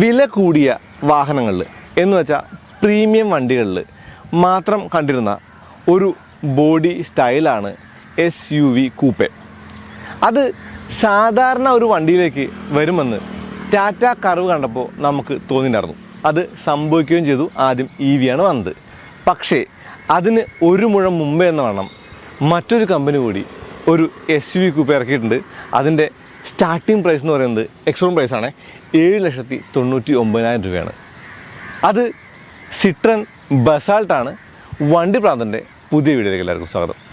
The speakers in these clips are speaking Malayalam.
വില കൂടിയ വാഹനങ്ങളിൽ എന്ന് വെച്ചാൽ പ്രീമിയം വണ്ടികളിൽ മാത്രം കണ്ടിരുന്ന ഒരു ബോഡി സ്റ്റൈലാണ് എസ് യു വി കൂപ്പെ അത് സാധാരണ ഒരു വണ്ടിയിലേക്ക് വരുമെന്ന് ടാറ്റ കർവ് കണ്ടപ്പോൾ നമുക്ക് തോന്നിയിട്ടുണ്ടായിരുന്നു. അത് സംഭവിക്കുകയും ചെയ്തു. ആദ്യം ഇ വിയാണ് വന്നത്. പക്ഷേ അതിന് ഒരു മുഴം മുമ്പേ എന്ന് വേണം മറ്റൊരു കമ്പനി കൂടി ഒരു എസ് യു വി കൂപ്പ ഇറക്കിയിട്ടുണ്ട്. അതിന്റെ സ്റ്റാർട്ടിംഗ് പ്രൈസ് എന്ന് പറയുന്നത് എക്സ്ട്രോം പ്രൈസാണ് ഏഴ് ലക്ഷത്തി തൊണ്ണൂറ്റി ഒമ്പതിനായിരം രൂപയാണ്. അത് സിട്രൻ ബസാൾട്ടാണ് വണ്ടി പ്രാന്തന്റെ പുതിയ വീഡിയോയിലേക്ക് എല്ലാവർക്കും സ്വാഗതം.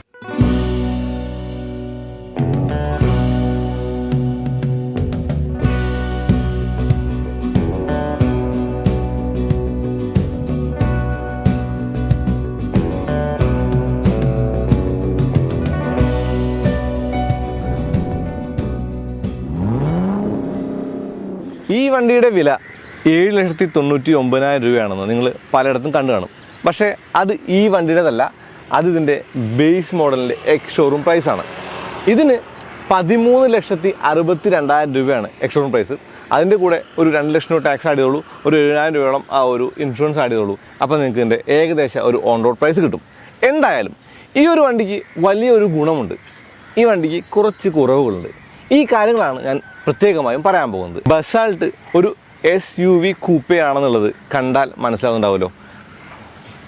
വണ്ടിയുടെ വില ഏഴ് ലക്ഷത്തി തൊണ്ണൂറ്റി ഒമ്പതിനായിരം രൂപയാണെന്ന് നിങ്ങൾ പലയിടത്തും കണ്ടു കാണും. പക്ഷേ അത് ഈ വണ്ടിയുടേതല്ല അത് ഇതിന്റെ ബേസ് മോഡലിന്റെ എക്സ് ഷോറൂം പ്രൈസാണ് ഇതിന് പതിമൂന്ന് ലക്ഷത്തി അറുപത്തി രണ്ടായിരം രൂപയാണ് എക്സ് ഷോറൂം പ്രൈസ് അതിന്റെ കൂടെ ഒരു രണ്ട് ലക്ഷം രൂപ ടാക്സ് ആഡ് ചെയ്തോളൂ ഒരു എഴുപതിനായിരം രൂപയോളം ആ ഒരു ഇൻഷുറൻസ് ആഡ് ചെയ്തോളൂ അപ്പോൾ നിങ്ങൾക്ക് ഇതിന്റെ ഏകദേശം ഒരു ഓൺ റോഡ് പ്രൈസ് കിട്ടും. എന്തായാലും ഈ ഒരു വണ്ടിക്ക് വലിയൊരു ഗുണമുണ്ട്. ഈ വണ്ടിക്ക് കുറച്ച് കുറവുകളുണ്ട്. ഈ കാര്യങ്ങളാണ് ഞാൻ പ്രത്യേകമായും പറയാൻ പോകുന്നത്. ബസാൾട്ട് ഒരു എസ് യു വി കൂപ്പയാണെന്നുള്ളത് കണ്ടാൽ മനസ്സിലാവുന്നുണ്ടാവുമല്ലോ.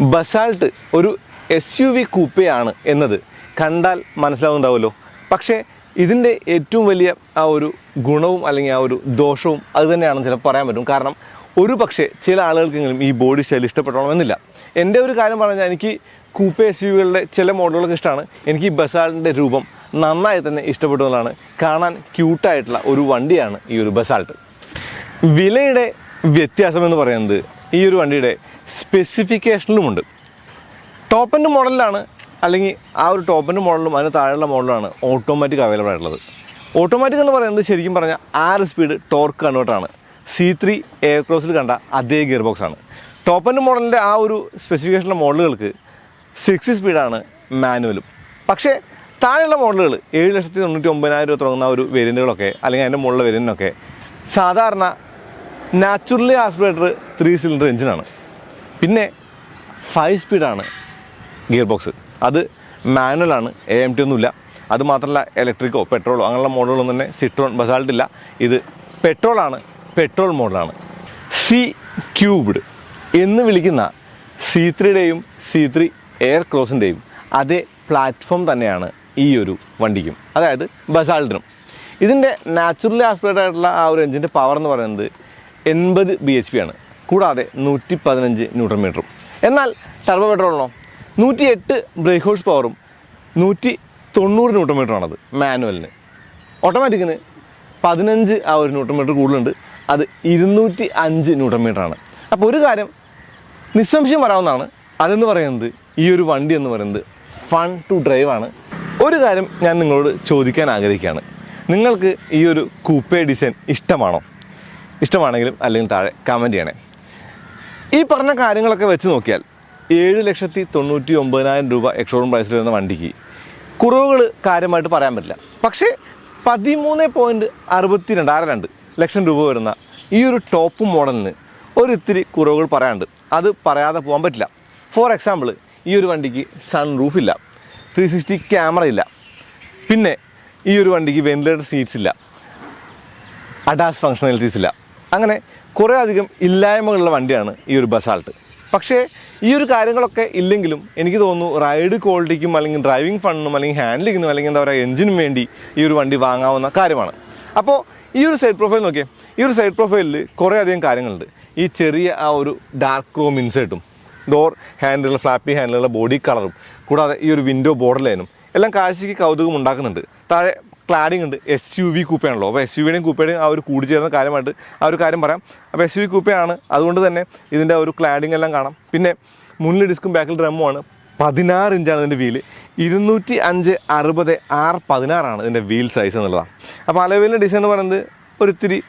ബസാൾട്ട് ഒരു എസ് യു വി കൂപ്പയാണ് എന്നത് കണ്ടാൽ മനസ്സിലാവുന്നുണ്ടാവുമല്ലോ. പക്ഷേ ഇതിന്റെ ഏറ്റവും വലിയ ആ ഒരു ഗുണവും അല്ലെങ്കിൽ ആ ഒരു ദോഷവും അത് തന്നെയാണെന്ന് ചിലപ്പോൾ പറയാൻ പറ്റും. കാരണം ഒരു പക്ഷേ ചില ആളുകൾക്കെങ്കിലും ഈ ബോഡി സ്റ്റൈൽ ഇഷ്ടപ്പെടണമെന്നില്ല. എന്റെ ഒരു കാര്യം പറഞ്ഞാൽ എനിക്ക് കൂപ്പ എസ് യുകളുടെ ചില മോഡലുകളൊക്കെ ഇഷ്ടമാണ്. എനിക്ക് ഈ ബസാൾട്ടിന്റെ രൂപം നന്നായി തന്നെ ഇഷ്ടപ്പെട്ടതാണ് കാണാൻ ക്യൂട്ടായിട്ടുള്ള ഒരു വണ്ടിയാണ് ഈ ഒരു ബസാൾട്ട്. വിലയുടെ വ്യത്യാസം എന്ന് പറയുന്നത് ഈ ഒരു വണ്ടിയുടെ സ്പെസിഫിക്കേഷനിലുമുണ്ട് ടോപ്പ് എൻഡ് മോഡലിലാണ് അല്ലെങ്കിൽ ആ ഒരു ടോപ്പ് എൻഡ് മോഡലും അതിന് താഴെയുള്ള മോഡലാണ് ഓട്ടോമാറ്റിക് അവൈലബിൾ ആയിട്ടുള്ളത്. ഓട്ടോമാറ്റിക് എന്ന് പറയുന്നത് ശരിക്കും പറഞ്ഞാൽ ആറ് സ്പീഡ് ടോർക്ക് കൺവേർട്ടാണ് സി ത്രീ എയർ ക്രോസിൽ കണ്ട അതേ ഗിയർ ബോക്സ് ആണ്. ടോപ്പ് എൻഡ് മോഡലിന്റെ ആ ഒരു സ്പെസിഫിക്കേഷനുള്ള മോഡലുകൾക്ക് സിക്സ് സ്പീഡാണ് മാനുവലും പക്ഷേ താഴെയുള്ള മോഡലുകൾ ഏഴ് ലക്ഷത്തി തൊണ്ണൂറ്റി ഒമ്പതിനായിരം രൂപ തുടങ്ങുന്ന ഒരു വേരിയന്റുകളൊക്കെ അല്ലെങ്കിൽ അതിന്റെ മുകളിലെ വേരിയന്റിനൊക്കെ സാധാരണ നാച്ചുറലി ആസ്പിറേറ്റർ ത്രീ സിലിണ്ടർ എഞ്ചിനാണ്. പിന്നെ ഫൈവ് സ്പീഡാണ് ഗിയർ ബോക്സ് അത് മാനുവലാണ് എ എം ടി ഒന്നുമില്ല. അത് മാത്രമല്ല ഇലക്ട്രിക്കോ പെട്രോളോ അങ്ങനെയുള്ള മോഡലൊന്നും തന്നെ സിട്രോൺ ബസാൾട്ട് ഇല്ല. ഇത് പെട്രോളാണ് പെട്രോൾ മോഡലാണ് സി ക്യൂബ്ഡ് എന്ന് വിളിക്കുന്ന സി ത്രീയുടെയും സി ത്രീ എയർ ക്രോസിന്റെയും അതേ പ്ലാറ്റ്ഫോം തന്നെയാണ് ഈ ഒരു വണ്ടിക്കും. അതായത് ബസാൾട്ടിനും. ഇതിന്റെ നാച്ചുറലി ആസ്പിറേറ്റ് ആയിട്ടുള്ള ആ ഒരു എഞ്ചിന്റെ പവർ എന്ന് പറയുന്നത് എൺപത് ബി എച്ച് പി ആണ്. കൂടാതെ നൂറ്റി പതിനഞ്ച് ന്യൂട്രൺ മീറ്ററും എന്നാൽ ടർബോ പെട്രോളിനോ നൂറ്റി എട്ട് ബ്രേക്ക് ഹോഴ്സ് പവറും നൂറ്റി തൊണ്ണൂറ് ന്യൂട്രൺ മീറ്ററാണത് മാനുവലിന് ഓട്ടോമാറ്റിക്കിന് പതിനഞ്ച് ആ ഒരു ന്യൂട്രൺ മീറ്റർ കൂടുതലുണ്ട്. അത് ഇരുന്നൂറ്റി അഞ്ച് ന്യൂട്രൺ മീറ്ററാണ് അപ്പോൾ ഒരു കാര്യം നിസ്സംശയം വരാവുന്നതാണ് അതെന്ന് പറയുന്നത് ഈ ഒരു വണ്ടി എന്ന് പറയുന്നത് ഫൺ ടു ഡ്രൈവ് ആണ്. ഒരു കാര്യം ഞാൻ നിങ്ങളോട് ചോദിക്കാൻ ആഗ്രഹിക്കുകയാണ്. നിങ്ങൾക്ക് ഈ ഒരു കൂപ്പേ ഡിസൈൻ ഇഷ്ടമാണോ? ഇഷ്ടമാണെങ്കിലും അല്ലെങ്കിൽ താഴെ കമന്റ് ചെയ്യണേ. ഈ പറഞ്ഞ കാര്യങ്ങളൊക്കെ വെച്ച് നോക്കിയാൽ ഏഴ് ലക്ഷത്തി തൊണ്ണൂറ്റി ഒമ്പതിനായിരം രൂപ എക്സോറൂം പ്രൈസിൽ വരുന്ന വണ്ടിക്ക് കുറവുകൾ കാര്യമായിട്ട് പറയാൻ പറ്റില്ല. പക്ഷേ പതിമൂന്ന് പോയിന്റ് അറുപത്തി രണ്ടായിരം രണ്ട് ലക്ഷം രൂപ വരുന്ന ഈ ഒരു ടോപ്പ് മോഡലിന് ഒരു ഇത്തിരി കുറവുകൾ പറയാനുണ്ട്. അത് പറയാതെ പോകാൻ പറ്റില്ല. ഫോർ എക്സാമ്പിൾ ഈ ഒരു വണ്ടിക്ക് സൺ റൂഫ് ഇല്ല. ത്രീ സിക്സ്റ്റി ക്യാമറ ഇല്ല. പിന്നെ ഈ ഒരു വണ്ടിക്ക് വെന്റിലേറ്റർ സീറ്റ്സ് ഇല്ല. അഡാസ് ഫങ്ഷണാലിറ്റീസ് ഇല്ല. അങ്ങനെ കുറേ അധികം ഇല്ലായ്മകളുള്ള വണ്ടിയാണ് ഈ ഒരു ബസാൾട്ട് പക്ഷേ ഈ ഒരു കാര്യങ്ങളൊക്കെ ഇല്ലെങ്കിലും എനിക്ക് തോന്നുന്നു റൈഡ് ക്വാളിറ്റിക്കും അല്ലെങ്കിൽ ഡ്രൈവിംഗ് ഫണ്ടിനും അല്ലെങ്കിൽ ഹാൻഡ്ലിങ്ങിനും അല്ലെങ്കിൽ എന്താ പറയുക എഞ്ചിനും വേണ്ടി ഈ ഒരു വണ്ടി വാങ്ങാവുന്ന കാര്യമാണ്. അപ്പോൾ ഈ ഒരു സൈഡ് പ്രൊഫൈൽ നോക്കിയേ. ഈ ഒരു സൈഡ് പ്രൊഫൈലിൽ കുറേ അധികം കാര്യങ്ങളുണ്ട്. ഈ ചെറിയ ആ ഒരു ഡാർക്ക് ക്രോം ഇൻസേർട്ടും ഡോർ ഹാൻഡിലുള്ള ഫ്ലാപ്പി ഹാൻഡിലുള്ള ബോഡി കളറും കൂടാതെ ഈ ഒരു വിൻഡോ ബോർഡർ ലൈനും എല്ലാം കാഴ്ചയ്ക്ക് കൗതുകം ഉണ്ടാക്കുന്നുണ്ട്. താഴെ ക്ലാഡിംഗ് ഉണ്ട് എസ് യു വി കൂപ്പയാണല്ലോ അപ്പോൾ എസ് യു വിയുടെയും കൂപ്പയുടെയും ആ ഒരു കൂടിച്ചേർന്ന കാര്യമായിട്ട് ആ ഒരു കാര്യം പറയാം. അപ്പോൾ എസ് യു വി കൂപ്പയാണ് അതുകൊണ്ട് തന്നെ ഇതിന്റെ ഒരു ക്ലാഡിംഗ് എല്ലാം കാണാം. പിന്നെ മുന്നിൽ ഡിസ്കും ബാക്കിൽ ഡ്രമ്മുമാണ് പതിനാറ് ഇഞ്ചാണ് ഇതിന്റെ വീൽ ഇരുന്നൂറ്റി അഞ്ച് അറുപത് ആറ് പതിനാറാണ് ഇതിന്റെ വീൽ സൈസ് എന്നുള്ളതാണ്. അപ്പോൾ അലവീലിന്റെ ഡിസൈൻ എന്ന് പറയുന്നത് ഒരിത്തിരി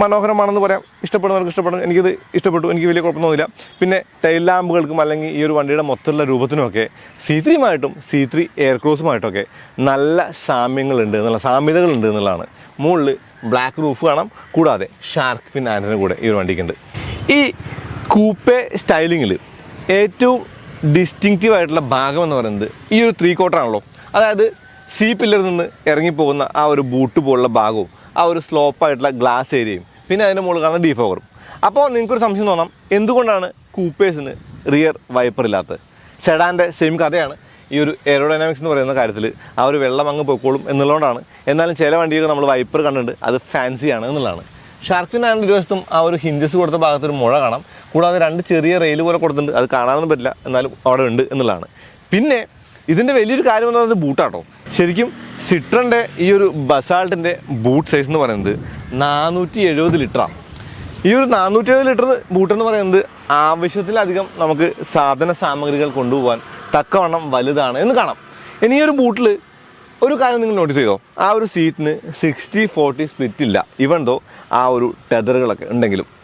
മനോഹരമാണെന്ന് പറയാം. ഇഷ്ടപ്പെടുന്നവർക്ക് ഇഷ്ടപ്പെടും എനിക്കിത് ഇഷ്ടപ്പെട്ടു. എനിക്ക് വലിയ കുഴപ്പമൊന്നുമില്ല. പിന്നെ ടൈൽ ലാമ്പുകൾക്കും അല്ലെങ്കിൽ ഈ ഒരു വണ്ടിയുടെ മൊത്തമുള്ള രൂപത്തിനുമൊക്കെ സി ത്രീയുമായിട്ടും സി ത്രീ എയർ ക്രോസുമായിട്ടൊക്കെ നല്ല സാമ്യങ്ങളുണ്ട് എന്നുള്ള സാമ്യതകളുണ്ട് എന്നുള്ളതാണ്. മുകളിൽ ബ്ലാക്ക് റൂഫ് കാണാം. കൂടാതെ ഷാർക്ക് ഫിൻ ആന്റിന് കൂടെ ഈ ഒരു വണ്ടിക്കുണ്ട്. ഈ കൂപ്പെ സ്റ്റൈലിങ്ങിൽ ഏറ്റവും ഡിസ്റ്റിങ്റ്റീവ് ആയിട്ടുള്ള ഭാഗം എന്ന് പറയുന്നത് ഈ ഒരു ത്രീ ക്വാർട്ടർ ആണല്ലോ. അതായത് സി പില്ലറിൽ നിന്ന് ഇറങ്ങിപ്പോകുന്ന ആ ഒരു ബൂട്ട് പോലുള്ള ഭാഗവും ആ ഒരു സ്ലോപ്പായിട്ടുള്ള ഗ്ലാസ് ഏരിയയും പിന്നെ അതിന്റെ മുകളിൽ കാണുന്ന ഡീഫോവറും അപ്പോൾ നിങ്ങൾക്കൊരു സംശയം തോന്നാം എന്തുകൊണ്ടാണ് കൂപ്പേഴ്സിന് റിയർ വൈപ്പർ ഇല്ലാത്തത്? സെഡാന്റെ സെയിം കഥയാണ് ഈ ഒരു എയറോഡൈനാമിക്സ് എന്ന് പറയുന്ന കാര്യത്തിൽ ആ ഒരു വെള്ളം അങ്ങ് പൊയ്ക്കോളും എന്നുള്ളതുകൊണ്ടാണ്. എന്നാലും ചില വണ്ടിയൊക്കെ നമ്മൾ വൈപ്പർ കണ്ടിട്ടുണ്ട് അത് ഫാൻസിയാണ് എന്നുള്ളതാണ്. ഷാർക്കിൻ ആൻഡ് ഇരുവശത്തും ആ ഒരു ഹിഞ്ചസ് കൊടുത്ത ഭാഗത്തൊരു മുഴ കാണാം. കൂടാതെ രണ്ട് ചെറിയ റെയിൽ പോലെ കൊടുത്തിട്ടുണ്ട് അത് കാണാനൊന്നും പറ്റില്ല എന്നാലും അവിടെ ഉണ്ട് എന്നുള്ളതാണ്. പിന്നെ ഇതിന്റെ വലിയൊരു കാര്യം എന്ന് പറയുന്നത് ബൂട്ടാട്ടോ. ശരിക്കും സിട്രന്റെ ഈ ഒരു ബസാൾട്ടിന്റെ ബൂട്ട് സൈസ് എന്ന് പറയുന്നത് നാനൂറ്റി എഴുപത് ലിറ്ററാണ് ഈ ഒരു നാനൂറ്റി എഴുപത് ലിറ്റർ ബൂട്ട് എന്ന് പറയുന്നത് ആവശ്യത്തിലധികം നമുക്ക് സാധന സാമഗ്രികൾ കൊണ്ടുപോകാൻ തക്കവണ്ണം വലുതാണ് എന്ന് കാണാം. ഇനി ഈ ഒരു ബൂട്ടിൽ ഒരു കാര്യം നിങ്ങൾ നോട്ടീസ് ചെയ്തോ? ആ ഒരു സീറ്റിന് സിക്സ്റ്റി ഫോർട്ടി സ്പ്ലിറ്റ് ഇല്ല. ഇവൻ ദോ ആ ഒരു ടെതറുകളൊക്കെ ഉണ്ടെങ്കിലും.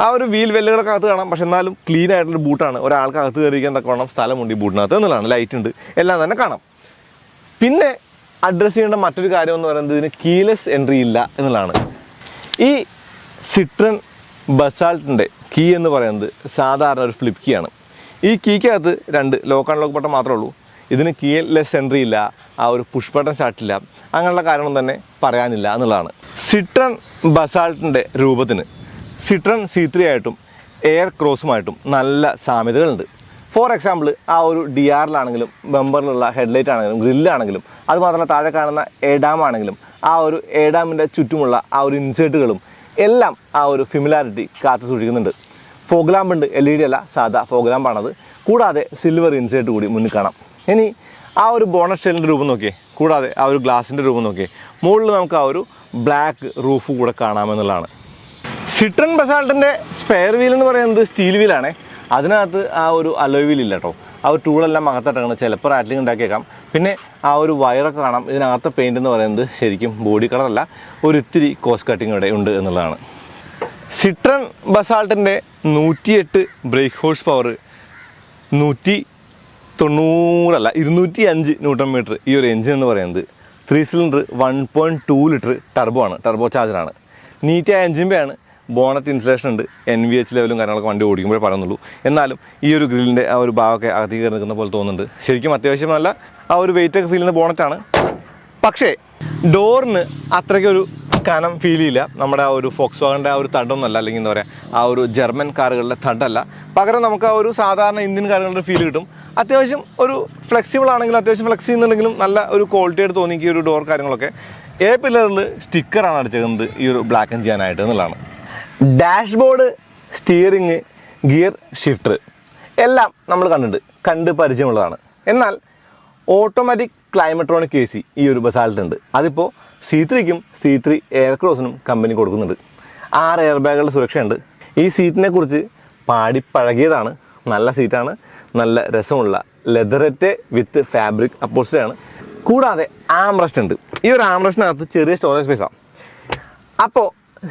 ആ ഒരു വീൽ വെല്ലുകളൊക്കെ അകത്ത് കാണാം. പക്ഷെ എന്നാലും ക്ലീൻ ആയിട്ടുള്ള ബൂട്ടാണ്. ഒരാൾക്ക് അകത്ത് കയറിയിരിക്കാൻ തക്കവണ്ണം സ്ഥലമുണ്ട് ഈ ബൂട്ടിനകത്ത് എന്നുള്ളതാണ്. ലൈറ്റ് ഉണ്ട്. എല്ലാം തന്നെ കാണാം. പിന്നെ അഡ്രസ്സ് ചെയ്യേണ്ട മറ്റൊരു കാര്യം എന്ന് പറയുന്നത് ഇതിന് കീലെസ് എൻട്രി ഇല്ല എന്നുള്ളതാണ്. ഈ സിട്രൻ ബസാൾട്ടിന്റെ കീ എന്ന് പറയുന്നത് സാധാരണ ഒരു ഫ്ലിപ്പ് കീ ആണ്. ഈ കീക്കകത്ത് രണ്ട് ലോക്ക് അൺലോക്ക് ബട്ടൺ മാത്രമേ ഉള്ളൂ. ഇതിന് കീലെസ് എൻട്രി ഇല്ല. ആ ഒരു പുഷ് ബട്ടൺ സ്റ്റാർട്ടില്ല അങ്ങനെയുള്ള കാര്യങ്ങളൊന്നും തന്നെ പറയാനില്ല എന്നുള്ളതാണ്. സിട്രൺ ബസാൾട്ടിന്റെ രൂപത്തിന് സിട്രൺ സി ത്രീ ആയിട്ടും എയർ ക്രോസുമായിട്ടും നല്ല സാമ്യതകളുണ്ട്. ഫോർ എക്സാമ്പിൾ ആ ഒരു ഡി ആറിലാണെങ്കിലും ബമ്പറിലുള്ള ഹെഡ്ലൈറ്റ് ആണെങ്കിലും ഗ്രില്ലാണെങ്കിലും അതുമാത്രമല്ല താഴെ കാണുന്ന എഡാം ആണെങ്കിലും ആ ഒരു എഡാമിന്റെ ചുറ്റുമുള്ള ആ ഒരു ഇൻസേർട്ടുകളും എല്ലാം ആ ഒരു ഫിമിലാരിറ്റി കാത്തു സൂക്ഷിക്കുന്നുണ്ട്. ഫോഗ് ലാമ്പ് ഉണ്ട് എൽ ഇ ഡി അല്ല സാധാ ഫോഗ് ലാമ്പാണത് കൂടാതെ സിൽവർ ഇൻസേർട്ട് കൂടി മുന്നിൽ കാണാം. ഇനി ആ ഒരു ബോണസ് ഷെല്ലിന്റെ രൂപം നോക്കിയേ. കൂടാതെ ആ ഒരു ഗ്ലാസിന്റെ രൂപം നോക്കിയേ. മുകളിൽ നമുക്ക് ആ ഒരു ബ്ലാക്ക് റൂഫ് കൂടെ കാണാമെന്നുള്ളതാണ്. സിട്രൺ ബസാൾട്ടിന്റെ സ്പെയർ വീൽ എന്ന് പറയുന്നത് സ്റ്റീൽ വീലാണ് അതിനകത്ത് ആ ഒരു അലോയ് വീൽ ഇല്ല കേട്ടോ ആ ഒരു ടൂളെല്ലാം അകത്തിട്ടാണ് ചിലപ്പോൾ റാറ്റ്ലിംഗ് ഉണ്ടാക്കിയേക്കാം. പിന്നെ ആ ഒരു വയറൊക്കെ കാണാം. ഇതിനകത്തെ പെയിന്റ് എന്ന് പറയുന്നത് ശരിക്കും ബോഡി കളറല്ല ഒരു ഇത്തിരി കോസ്റ്റ് കട്ടിംഗ് ഇവിടെ ഉണ്ട് എന്നുള്ളതാണ്. സിട്രൺ ബസാൾട്ടിന്റെ നൂറ്റിയെട്ട് ബ്രേക്ക് ഹോഴ്സ് പവർ നൂറ്റി തൊണ്ണൂറല്ല ഇരുന്നൂറ്റി അഞ്ച് ന്യൂട്ടൺ മീറ്റർ ഈ ഒരു എഞ്ചിൻ എന്ന് പറയുന്നത്. Three cylinder one point two litre turbo ആണ് ടർബോ ചാർജറാണ് നീറ്റായ എഞ്ചിന്റെ ആണ് ബോണറ്റ് ഇൻസുലേഷൻ ഉണ്ട് എൻ വി എച്ച് ലെവലും കാര്യങ്ങളൊക്കെ വണ്ടി ഓടിക്കുമ്പോൾ പറയുന്നുള്ളൂ. എന്നാലും ഈ ഒരു ഗ്രില്ലിന്റെ ആ ഒരു ഭാഗമൊക്കെ കയറി നിൽക്കുന്ന പോലെ തോന്നുന്നുണ്ട്. ശരിക്കും അത്യാവശ്യം നല്ല ആ ഒരു വെയിറ്റ് ഒക്കെ ഫീൽ ചെയ്യുന്ന ബോണറ്റാണ് പക്ഷേ ഡോറിന് അത്രയ്ക്കൊരു കനം ഫീൽ ചെയ്യില്ല. നമ്മുടെ ആ ഒരു ഫോക്സ് വാഗന്റെ ആ ഒരു തടൊന്നല്ല അല്ലെങ്കിൽ എന്താ പറയുക ആ ഒരു ജർമ്മൻ കാറുകളുടെ തടല്ല. പകരം നമുക്ക് ആ ഒരു സാധാരണ ഇന്ത്യൻ കാറുകളുടെ ഫീൽ കിട്ടും. അത്യാവശ്യം ഒരു ഫ്ലെക്സിബിൾ ആണെങ്കിലും അത്യാവശ്യം ഫ്ലെക്സ് ചെയ്യുന്നുണ്ടെങ്കിലും നല്ല ഒരു ക്വാളിറ്റി ആയിട്ട് തോന്നി ഈ ഒരു ഡോർ കാര്യങ്ങളൊക്കെ. എ പില്ലറിൽ സ്റ്റിക്കറാണ് അടിച്ചേക്കുന്നത് ഈ ഒരു ബ്ലാക്ക് ആൻഡ് ചെയ്യാനായിട്ട് എന്നുള്ളതാണ്. ഡാഷ്ബോർഡ് സ്റ്റിയറിങ് ഗിയർ ഷിഫ്റ്റർ എല്ലാം നമ്മൾ കണ്ടിട്ടുണ്ട് കണ്ട് പരിചയമുള്ളതാണ്. എന്നാൽ ഓട്ടോമാറ്റിക് ക്ലൈമട്രോണിക് എ സി ഈ ഒരു ബസാൾട്ട് ഉണ്ട് അതിപ്പോൾ സി ത്രീക്കും സി ത്രീ എയർ ക്രോസിനും കമ്പനി കൊടുക്കുന്നുണ്ട്. ആറ് എയർ ബാഗുകളുടെ സുരക്ഷയുണ്ട്. ഈ സീറ്റിനെ കുറിച്ച് പാടിപ്പഴകിയതാണ് നല്ല സീറ്റാണ് നല്ല രസമുള്ള ലെതററ്റ് വിത്ത് ഫാബ്രിക് അപ്പോസ്റ്റാണ് കൂടാതെ ആംറസ്റ്റ് ഉണ്ട്. ഈ ഒരു ആംറസ്റ്റിനകത്ത് ചെറിയ സ്റ്റോറേജ് സ്പേസാണ് അപ്പോൾ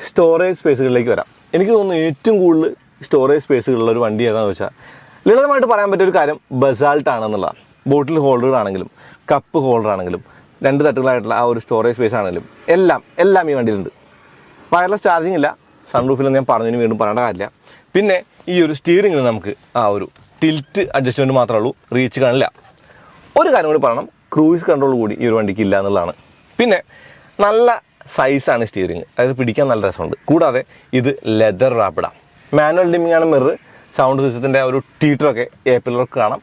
സ്റ്റോറേജ് സ്പേസുകളിലേക്ക് വരാം. എനിക്ക് തോന്നുന്നു ഏറ്റവും കൂടുതൽ സ്റ്റോറേജ് സ്പേസുകളുള്ള ഒരു വണ്ടി ഏതാണെന്ന് വെച്ചാൽ ലളിതമായിട്ട് പറയാൻ പറ്റിയ ഒരു കാര്യം ബസാൾട്ട് ആണെന്നുള്ളതാണ്. ബോട്ടിൽ ഹോൾഡർ ആണെങ്കിലും കപ്പ് ഹോൾഡർ ആണെങ്കിലും രണ്ട് തട്ടുകളായിട്ടുള്ള ആ ഒരു സ്റ്റോറേജ് സ്പേസ് ആണെങ്കിലും എല്ലാം എല്ലാം ഈ വണ്ടിയിലുണ്ട്. വയർലെസ് ചാർജിങ് ഇല്ല. സൺറൂഫിൽ ഞാൻ പറഞ്ഞതിന് വീണ്ടും പറയേണ്ട കാര്യമില്ല. പിന്നെ ഈ ഒരു സ്റ്റിയറിംഗിൽ നമുക്ക് ആ ഒരു ടിൽറ്റ് അഡ്ജസ്റ്റ്മെന്റ് മാത്രമേ ഉള്ളൂ റീച്ച് കാണില്ല. ഒരു കാര്യം കൂടി പറയണം ക്രൂയിസ് കൺട്രോൾ കൂടി ഈ ഒരു വണ്ടിക്ക് ഇല്ല എന്നുള്ളതാണ്. പിന്നെ നല്ല സൈസാണ് സ്റ്റിയറിംഗ് അതായത് പിടിക്കാൻ നല്ല രസമുണ്ട്. കൂടാതെ ഇത് ലെതർ റാപ്പിഡാണ് മാനുവൽ ഡിമ്മിംഗ് ആണ് മിറർ സൗണ്ട് സിസ്റ്റത്തിന്റെ ആ ഒരു ടീറ്ററൊക്കെ എ പില്ലർക്ക് കാണാം.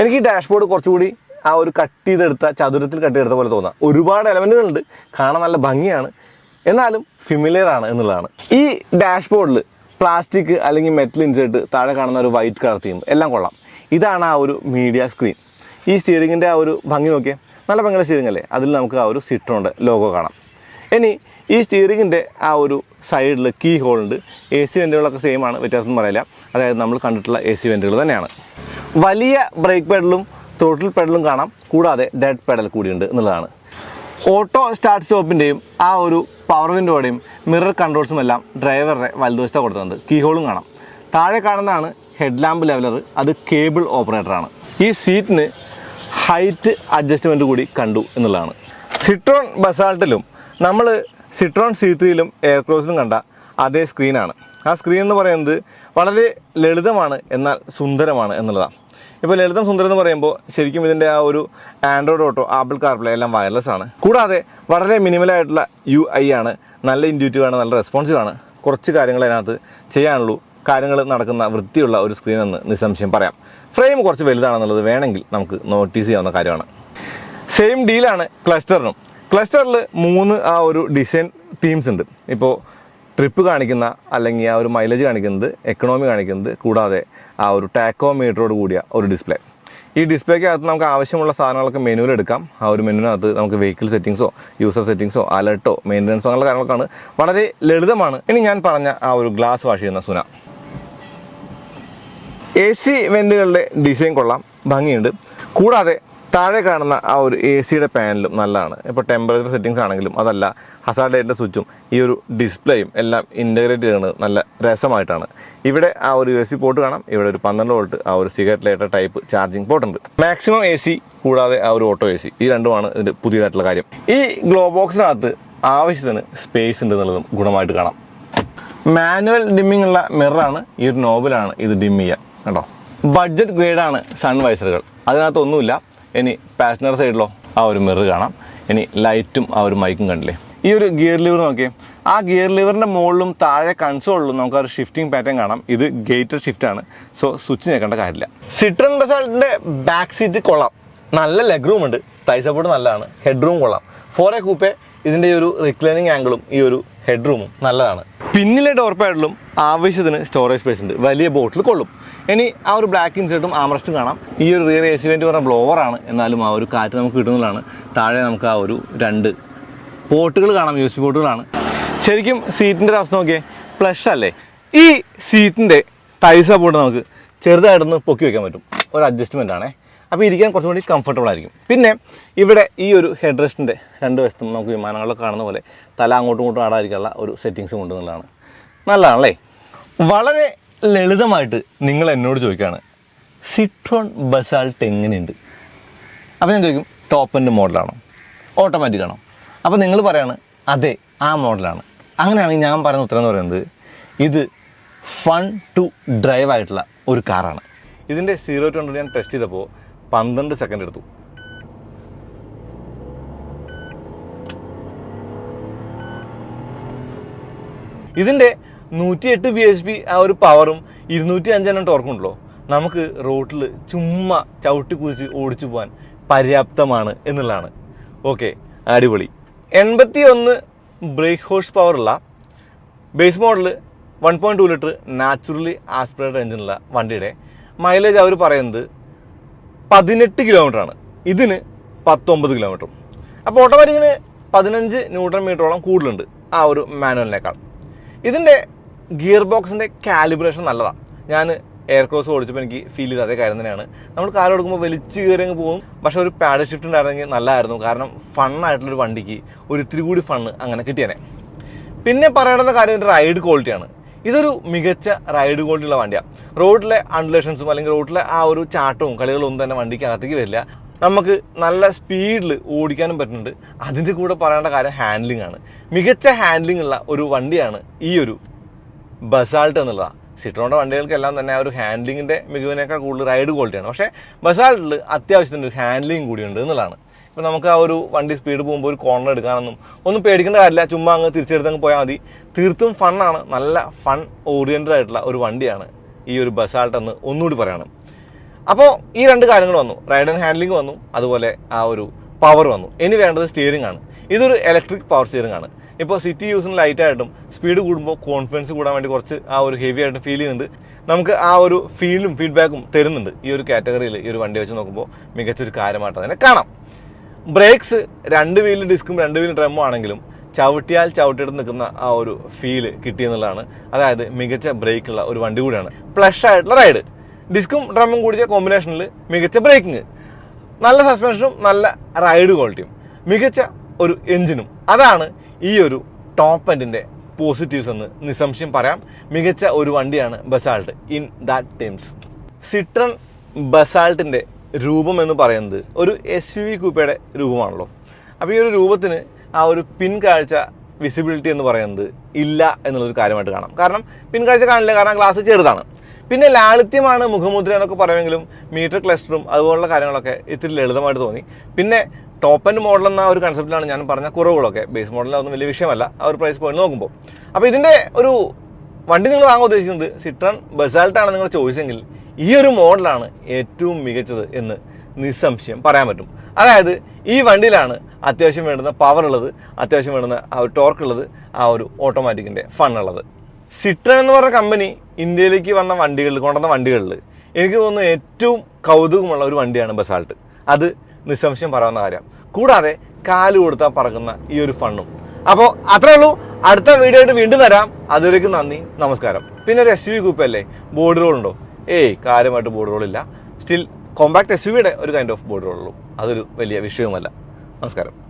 എനിക്ക് ഈ ഡാഷ്ബോർഡ് കുറച്ചുകൂടി ആ ഒരു കട്ട് ചെയ്തെടുത്ത ചതുരത്തിൽ കട്ട് ചെയ്തെടുത്ത പോലെ തോന്നാം. ഒരുപാട് എലമെന്റുകളുണ്ട് കാണാൻ നല്ല ഭംഗിയാണ്. എന്നാലും ഫിമിലിയർ ആണ് എന്നുള്ളതാണ്. ഈ ഡാഷ്ബോർഡിൽ പ്ലാസ്റ്റിക് അല്ലെങ്കിൽ മെറ്റൽ ഇൻസേർട്ട് താഴെ കാണുന്ന ഒരു വൈറ്റ് കളർ തീം എല്ലാം കൊള്ളാം. ഇതാണ് ആ ഒരു മീഡിയ സ്ക്രീൻ ഈ സ്റ്റിയറിങ്ങിന്റെ ആ ഒരു ഭംഗി നോക്കിയാൽ നല്ല ഭംഗിയുള്ള സ്റ്റിയറിംഗ് അല്ലേ? അതിൽ നമുക്ക് ആ ഒരു സിട്രോണ്ട് ലോഗോ കാണാം. ഇനി ഈ സ്റ്റിയറിങ്ങിന്റെ ആ ഒരു സൈഡിൽ കീ ഹോൾ ഉണ്ട്. എ സി വെന്റുകളൊക്കെ സെയിം ആണ് വ്യത്യാസം പറയില്ല. അതായത് നമ്മൾ കണ്ടിട്ടുള്ള എ സി വെന്റുകൾ തന്നെയാണ്. വലിയ ബ്രേക്ക് പെഡലും തൊട്ടിൽ പെഡലും കാണാം. കൂടാതെ ഡെഡ് പെഡൽ കൂടിയുണ്ട് എന്നുള്ളതാണ്. ഓട്ടോ സ്റ്റാർട്ട് സ്റ്റോപ്പിന്റെയും ആ ഒരു പവർ വിൻഡോയുടെയും മിറർ കൺട്രോൾസും എല്ലാം ഡ്രൈവറുടെ വലതുവശത്താണ് കൊടുത്തിട്ടുണ്ട്. കീ ഹോളും കാണാം. താഴെ കാണുന്നതാണ് ഹെഡ് ലാമ്പ് ലെവലർ അത് കേബിൾ ഓപ്പറേറ്ററാണ് ഈ സീറ്റിന് ഹൈറ്റ് അഡ്ജസ്റ്റ്മെന്റ് കൂടി കണ്ടു എന്നുള്ളതാണ്. സിട്രോൺ ബസാൾട്ടിലും നമ്മൾ സിട്രോൺ സി ത്രീയിലും എയർക്രോസിലും കണ്ട അതേ സ്ക്രീനാണ് ആ സ്ക്രീൻ എന്ന് പറയുന്നത് വളരെ ലളിതമാണ് എന്നാൽ സുന്ദരമാണ് എന്നുള്ളതാണ് ഇപ്പോൾ ലളിതം സുന്ദരം എന്ന് പറയുമ്പോൾ ശരിക്കും ഇതിന്റെ ആ ഒരു ആൻഡ്രോയിഡ് ഓട്ടോ ആപ്പിൾ കാർപ്ലേ എല്ലാം വയർലെസ് ആണ്. കൂടാതെ വളരെ മിനിമലായിട്ടുള്ള യു ഐ ആണ്. നല്ല ഇൻഡ്യൂറ്റീവ് ആണ് നല്ല റെസ്പോൺസീവ് ആണ്. കുറച്ച് കാര്യങ്ങൾ അതിനകത്ത് ചെയ്യാനുള്ളൂ. കാര്യങ്ങൾ നടക്കുന്ന വൃത്തിയുള്ള ഒരു സ്ക്രീൻ എന്ന് നിസ്സംശയം പറയാം. ഫ്രെയിം കുറച്ച് വലുതാണെന്നുള്ളത് വേണമെങ്കിൽ നമുക്ക് നോട്ടീസ് ചെയ്യാവുന്ന കാര്യമാണ്. സെയിം ഡീലാണ് ക്ലസ്റ്ററിനും ക്ലസ്റ്ററിൽ മൂന്ന് ആ ഒരു ഡിസൈൻ ടീംസ് ഉണ്ട്. ഇപ്പോൾ ട്രിപ്പ് കാണിക്കുന്ന അല്ലെങ്കിൽ ആ ഒരു മൈലേജ് കാണിക്കുന്നത് എക്കണോമി കാണിക്കുന്നത് കൂടാതെ ആ ഒരു ടാക്കോമീറ്ററോട് കൂടിയ ഒരു ഡിസ്പ്ലേ ഈ ഡിസ്പ്ലേക്കകത്ത് നമുക്ക് ആവശ്യമുള്ള സാധനങ്ങളൊക്കെ മെനുവിൽ എടുക്കാം. ആ ഒരു മെനുവിനകത്ത് നമുക്ക് വെഹിക്കിൾ സെറ്റിങ്സോ യൂസർ സെറ്റിങ്സോ അലർട്ടോ മെയിന്റനൻസോ അങ്ങനെ കാര്യങ്ങളൊക്കെയാണ്. വളരെ ലളിതമാണ്. ഇനി ഞാൻ പറഞ്ഞ ആ ഒരു ഗ്ലാസ് വാഷ് ചെയ്യുന്ന സുന. എ സി വെന്റുകളുടെ ഡിസൈൻ കൊള്ളാം. ഭംഗിയുണ്ട്. കൂടാതെ താഴെ കാണുന്ന ആ ഒരു എ സിയുടെ പാനലും നല്ലതാണ്. ഇപ്പോൾ ടെമ്പറേച്ചർ സെറ്റിങ്സ് ആണെങ്കിലും അതല്ല. ഹസാർഡ് സ്വിച്ചും ഈ ഒരു ഡിസ്പ്ലേയും എല്ലാം ഇന്റഗ്രേറ്റ് ചെയ്യുന്നത് നല്ല രസമായിട്ടാണ്. ഇവിടെ ആ ഒരു യു എസ് ബി പോർട്ട് കാണാം. ഇവിടെ ഒരു പന്ത്രണ്ട് വോൾട്ട് ആ ഒരു cigarette lighter type charging port ഉണ്ട്. മാക്സിമം എ സി കൂടാതെ ആ ഒരു ഓട്ടോ എ സി ഈ രണ്ടുമാണ് ഇതിന്റെ പുതിയതായിട്ടുള്ള കാര്യം. ഈ ഗ്ലോ ബോക്സിനകത്ത് ആവശ്യത്തിന് സ്പേസ് ഉണ്ട് എന്നുള്ളതും ഗുണമായിട്ട് കാണാം. മാനുവൽ ഡിമ്മിങ് ഉള്ള മിററാണ് ഈ ഒരു നോബിലാണ് ഇത് ഡിം ചെയ്യുക കേട്ടോ ബഡ്ജറ്റ് ഗ്രേഡാണ് സൺവൈസറുകൾ അതിനകത്ത് ഒന്നുമില്ല. ഇനി പാസഞ്ചർ സൈഡിലോ ആ ഒരു മിറർ കാണാം. ഇനി ലൈറ്റും ആ ഒരു മൈക്കും കണ്ടില്ലേ? ഈ ഒരു ഗിയർ ലിവർ നോക്കിയേ. ആ ഗിയർ ലിവറിന്റെ മുകളിലും താഴെ കൺസോളിലും നമുക്ക് ആ ഒരു ഷിഫ്റ്റിംഗ് പാറ്റേൺ കാണാം. ഇത് ഗേറ്റഡ് ഷിഫ്റ്റ് ആണ്. സോ സ്വിച്ച് ഞെക്കേണ്ട കാര്യമില്ല. സിട്രൺ ബസാൾട്ടിന്റെ ബാക്ക് സീറ്റ് കൊള്ളാം. നല്ല ലെഗ് റൂം ഉണ്ട്. തൈ സപ്പോർട്ട് നല്ലതാണ്. ഹെഡ് റൂം കൊള്ളാം. ഫോർ എ കൂപ്പേ ഇതിന്റെ ഒരു റിക്ലൈനിങ് ആംഗിളും ഈ ഒരു ഹെഡ് റൂമും നല്ലതാണ്. പിന്നിലെ ഡോർ പാഡിലും ആവശ്യത്തിന് സ്റ്റോറേജ് സ്പേസ് ഉണ്ട്. വലിയ ബോട്ടിൽ കൊള്ളും. ഇനി ആ ഒരു ബ്ലാക്ക് ഇൻസേർട്ടും ആമറസ്റ്റും കാണാം. ഈ ഒരു റിയർ എ സി വേണ്ടി പറഞ്ഞ ബ്ലോവർ ആണ്. എന്നാലും ആ ഒരു കാറ്റ് നമുക്ക് കിട്ടുന്നതാണ്. താഴെ നമുക്ക് ആ ഒരു രണ്ട് പോർട്ടുകൾ കാണാം യു എസ് പോർട്ടുകളാണ് ശരിക്കും സീറ്റിന്റെ അവസ്ഥ നോക്കിയേ പ്ലഷ് അല്ലേ? ഈ സീറ്റിന്റെ തൈ സപ്പോർട്ട് നമുക്ക് ചെറുതായിട്ടൊന്ന് പൊക്കി വെക്കാൻ പറ്റും. ഒരു അഡ്ജസ്റ്റ്മെന്റ് ആണേ. അപ്പോൾ ഇരിക്കാൻ കുറച്ചും കൂടി കംഫർട്ടബിൾ ആയിരിക്കും. പിന്നെ ഇവിടെ ഈ ഒരു ഹെഡ് റെസ്റ്റിന്റെ രണ്ട് വശത്തും നമുക്ക് വിമാനങ്ങളിലൊക്കെ കാണുന്ന പോലെ തല അങ്ങോട്ടും ഇങ്ങോട്ടും ആടാതിരിക്കാനുള്ള ഒരു സെറ്റിങ്സും ഉണ്ട് എന്നുള്ളതാണ്. നല്ലതാണല്ലേ? വളരെ ലളിതമായിട്ട് നിങ്ങൾ എന്നോട് ചോദിക്കുകയാണ് സിട്രോൺ ബസാൾട്ട് എങ്ങനെയുണ്ട്? അപ്പോൾ ഞാൻ ചോദിക്കും ടോപ്പ് എൻഡ് മോഡലാണോ ഓട്ടോമാറ്റിക് ആണോ? അപ്പോൾ നിങ്ങൾ പറയാണ് അതെ ആ മോഡലാണ് അങ്ങനെയാണെങ്കിൽ ഞാൻ പറയുന്ന ഉത്തരം എന്ന് പറയുന്നത് ഇത് ഫൺ ടു ഡ്രൈവ് ആയിട്ടുള്ള ഒരു കാറാണ് ഇതിന്റെ സീറോ ടു ഹൺഡ്രഡ് ഞാൻ ടെസ്റ്റ് ചെയ്തപ്പോൾ പന്ത്രണ്ട് സെക്കൻഡ് എടുത്തു. ഇതിന്റെ നൂറ്റിയെട്ട് ബി എച്ച് പി ആ ഒരു പവറും ഇരുന്നൂറ്റി അഞ്ചെണ്ണം ടോർക്കുണ്ടല്ലോ നമുക്ക് റോട്ടിൽ ചുമ്മാ ചവിട്ടി കുതിച്ച് ഓടിച്ചു പോകാൻ പര്യാപ്തമാണ് എന്നുള്ളതാണ്. ഓക്കെ അടിപൊളി. എൺപത്തി ഒന്ന് ബ്രേക്ക് ഹോഴ്സ് പവറുള്ള base model one point two litre naturally aspirated എഞ്ചിനുള്ള വണ്ടിയുടെ മൈലേജ് അവർ പറയുന്നത് പതിനെട്ട് കിലോമീറ്റർ ആണ്. ഇതിന് പത്തൊമ്പത് കിലോമീറ്റർ അപ്പോൾ ഓട്ടോമാറ്റിക്കിന് പതിനഞ്ച് ന്യൂട്രൺ മീറ്ററോളം കൂടുതലുണ്ട് ആ ഒരു മാനുവലിനേക്കാൾ ഇതിന്റെ ഗിയർ ബോക്സിന്റെ കാലിബ്രേഷൻ നല്ലതാണ് ഞാൻ എയർ ക്രോസ് ഓടിച്ചപ്പോൾ എനിക്ക് ഫീൽ ചെയ്ത അതേ കാര്യം തന്നെയാണ്. നമ്മൾ കാർ കൊടുക്കുമ്പോൾ വലിച്ച് കയറി അങ്ങ് പോകും. പക്ഷേ ഒരു പാഡ് ഷിഫ്റ്റ് ഉണ്ടായിരുന്നെങ്കിൽ നല്ലതായിരുന്നു കാരണം ഫണ്ണായിട്ടുള്ളൊരു വണ്ടിക്ക് ഒരു ഇത്തിരി കൂടി ഫണ്ണ് അങ്ങനെ കിട്ടിയനെ. പിന്നെ പറയേണ്ടുന്ന കാര്യം ഇതിന്റെ റൈഡ് ക്വാളിറ്റിയാണ് ഇതൊരു മികച്ച റൈഡ് ക്വാളിറ്റി ഉള്ള വണ്ടിയാണ് റോഡിലെ അൺലേഷൻസും അല്ലെങ്കിൽ റോഡിലെ ആ ഒരു ചാട്ടവും കളികളും ഒന്നും തന്നെ വണ്ടിക്ക് അകത്തേക്ക് വരില്ല. നമുക്ക് നല്ല സ്പീഡിൽ ഓടിക്കാനും പറ്റുന്നുണ്ട്. അതിന്റെ കൂടെ പറയേണ്ട കാര്യം ഹാൻഡ്ലിംഗ് ആണ്. മികച്ച ഹാൻഡ്ലിംഗ് ഉള്ള ഒരു വണ്ടിയാണ് ഈ ഒരു ബസാൾട്ട് എന്നുള്ളതാണ് സിട്രോണിന്റെ വണ്ടികൾക്കെല്ലാം തന്നെ ആ ഒരു ഹാൻഡ്ലിങ്ങിന്റെ മികവിനേക്കാൾ കൂടുതൽ റൈഡ് ക്വാളിറ്റിയാണ് പക്ഷേ ബസാൾട്ടിൽ അത്യാവശ്യത്തിന് ഒരു ഹാൻഡ്ലിംഗ് കൂടിയുണ്ട് എന്നുള്ളതാണ്. ഇപ്പോൾ നമുക്ക് ആ ഒരു വണ്ടി സ്പീഡ് പോകുമ്പോൾ ഒരു കോർണർ എടുക്കാനൊന്നും ഒന്നും പേടിക്കേണ്ട കാര്യമില്ല. ചുമ്മാ അങ്ങ് തിരിച്ചെടുത്തങ്ങ് പോയാൽ മതി. തീർത്തും ഫണ്ണാണ് നല്ല ഫൺ ഓറിയന്റഡ് ആയിട്ടുള്ള ഒരു വണ്ടിയാണ് ഈ ഒരു ബസാൾട്ട് എന്ന് ഒന്നുകൂടി പറയണം. അപ്പോൾ ഈ രണ്ട് കാര്യങ്ങൾ വന്നു. റൈഡ് ആൻഡ് ഹാൻഡ്ലിംഗ് വന്നു. അതുപോലെ ആ ഒരു പവർ വന്നു. ഇനി വേണ്ടത് സ്റ്റിയറിംഗ് ആണ്. ഇതൊരു ഇലക്ട്രിക് പവർ സ്റ്റിയറിംഗ് ആണ്. ഇപ്പോൾ സിറ്റി യൂസിന് ലൈറ്റ് ആയിട്ടും സ്പീഡ് കൂടുമ്പോൾ കോൺഫിഡൻസ് കൂടാൻ വേണ്ടി കുറച്ച് ആ ഒരു ഹെവി ആയിട്ട് ഫീൽ ചെയ്യുന്നുണ്ട്. നമുക്ക് ആ ഒരു ഫീലും ഫീഡ്ബാക്കും തരുന്നുണ്ട്. ഈ ഒരു കാറ്റഗറിയിൽ ഈ ഒരു വണ്ടി വെച്ച് നോക്കുമ്പോൾ മികച്ചൊരു കാര്യമായിട്ട് തന്നെ കാണാം. ബ്രേക്സ് രണ്ട് വീലിൽ ഡിസ്കും രണ്ട് വീലും ഡ്രമ്മും ആണെങ്കിലും ചവിട്ടിയാൽ ചവിട്ടിയിട്ട് നിൽക്കുന്ന ആ ഒരു ഫീൽ കിട്ടിയെന്നുള്ളതാണ് അതായത് മികച്ച ബ്രേക്കുള്ള ഒരു വണ്ടി കൂടിയാണ്. പ്ലഷ് ആയിട്ടുള്ള റൈഡ് ഡിസ്കും ഡ്രമ്മും കൂടിയ കോമ്പിനേഷനിൽ മികച്ച ബ്രേക്കിങ് നല്ല സസ്പെൻഷനും നല്ല റൈഡ് ക്വാളിറ്റിയും മികച്ച ഒരു എഞ്ചിനും അതാണ് ഈ ഒരു ടോപ്പ് എൻഡിന്റെ പോസിറ്റീവ്സ് എന്ന് നിസ്സംശയം പറയാം. മികച്ച ഒരു വണ്ടിയാണ് Basalt in that times Citroen ബസാൾട്ടിന്റെ രൂപം എന്ന് പറയുന്നത് ഒരു എസ് യു വി കൂപ്പയുടെ രൂപമാണല്ലോ. അപ്പോൾ ഈ ഒരു രൂപത്തിന് ആ ഒരു പിൻകാഴ്ച വിസിബിലിറ്റി എന്ന് പറയുന്നത് ഇല്ല എന്നുള്ളൊരു കാര്യമായിട്ട് കാണാം. കാരണം പിൻകാഴ്ച കാണില്ല കാരണം ഗ്ലാസ് ചെറുതാണ്. പിന്നെ ലാളിത്യമാണ് മുഖമുദ്ര എന്നൊക്കെ പറയുമെങ്കിലും മീറ്റർ ക്ലസ്റ്ററും അതുപോലുള്ള കാര്യങ്ങളൊക്കെ ഇത്തിരി ലളിതമായിട്ട് തോന്നി. പിന്നെ ടോപ്പ് ആൻഡ് മോഡൽ എന്ന ഒരു കൺസെപ്റ്റിലാണ് ഞാൻ പറഞ്ഞ കുറവുകളൊക്കെ. ബേസ് മോഡലൊന്നും വലിയ വിഷയമല്ല. ആ ഒരു പ്രൈസ് പോയിന്റ് നോക്കുമ്പോൾ. അപ്പോൾ ഇതിന്റെ ഒരു വണ്ടി നിങ്ങൾ വാങ്ങാൻ ഉദ്ദേശിക്കുന്നത് സിട്രൺ ബസാൾട്ടാണ് നിങ്ങൾ ചോദിച്ചെങ്കിൽ ഈ ഒരു മോഡലാണ് ഏറ്റവും മികച്ചത് എന്ന് നിസ്സംശയം പറയാൻ പറ്റും. അതായത് ഈ വണ്ടിയിലാണ് അത്യാവശ്യം വേണ്ടുന്ന പവർ ഉള്ളത് അത്യാവശ്യം വേണ്ടുന്ന ആ ഒരു ടോർക്ക് ഉള്ളത് ആ ഒരു ഓട്ടോമാറ്റിക്കിന്റെ ഫൺ ഉള്ളത്. സിട്രൺ എന്ന് പറഞ്ഞ കമ്പനി ഇന്ത്യയിലേക്ക് വന്ന വണ്ടികളിൽ കൊണ്ടുവന്ന വണ്ടികളിൽ എനിക്ക് തോന്നുന്നു ഏറ്റവും കൗതുകമുള്ള ഒരു വണ്ടിയാണ് ബസാൾട്ട് അത് നിസ്സംശയം പറയാവുന്ന കാര്യം. കൂടാതെ കാൽ കൊടുത്താൽ പറക്കുന്ന ഈ ഒരു ഫണ്ണും. അപ്പോൾ അത്രേ ഉള്ളൂ. അടുത്ത വീഡിയോ ആയിട്ട് വീണ്ടും വരാം. അതുവരേക്കും നന്ദി. നമസ്കാരം. പിന്നെ ഒരു എസ് യു വി കൂപ്പല്ലേ ബോർഡ് റോൾ ഉണ്ടോ? ഏയ് കാര്യമായിട്ട് ബോർഡ് റോൾ ഇല്ല. സ്റ്റിൽ കോമ്പാക്ട് എസ് യു വിയുടെ ഒരു കൈൻഡ് ഓഫ് ബോർഡ് റോളുള്ളൂ അതൊരു വലിയ വിഷയവുമല്ല നമസ്കാരം.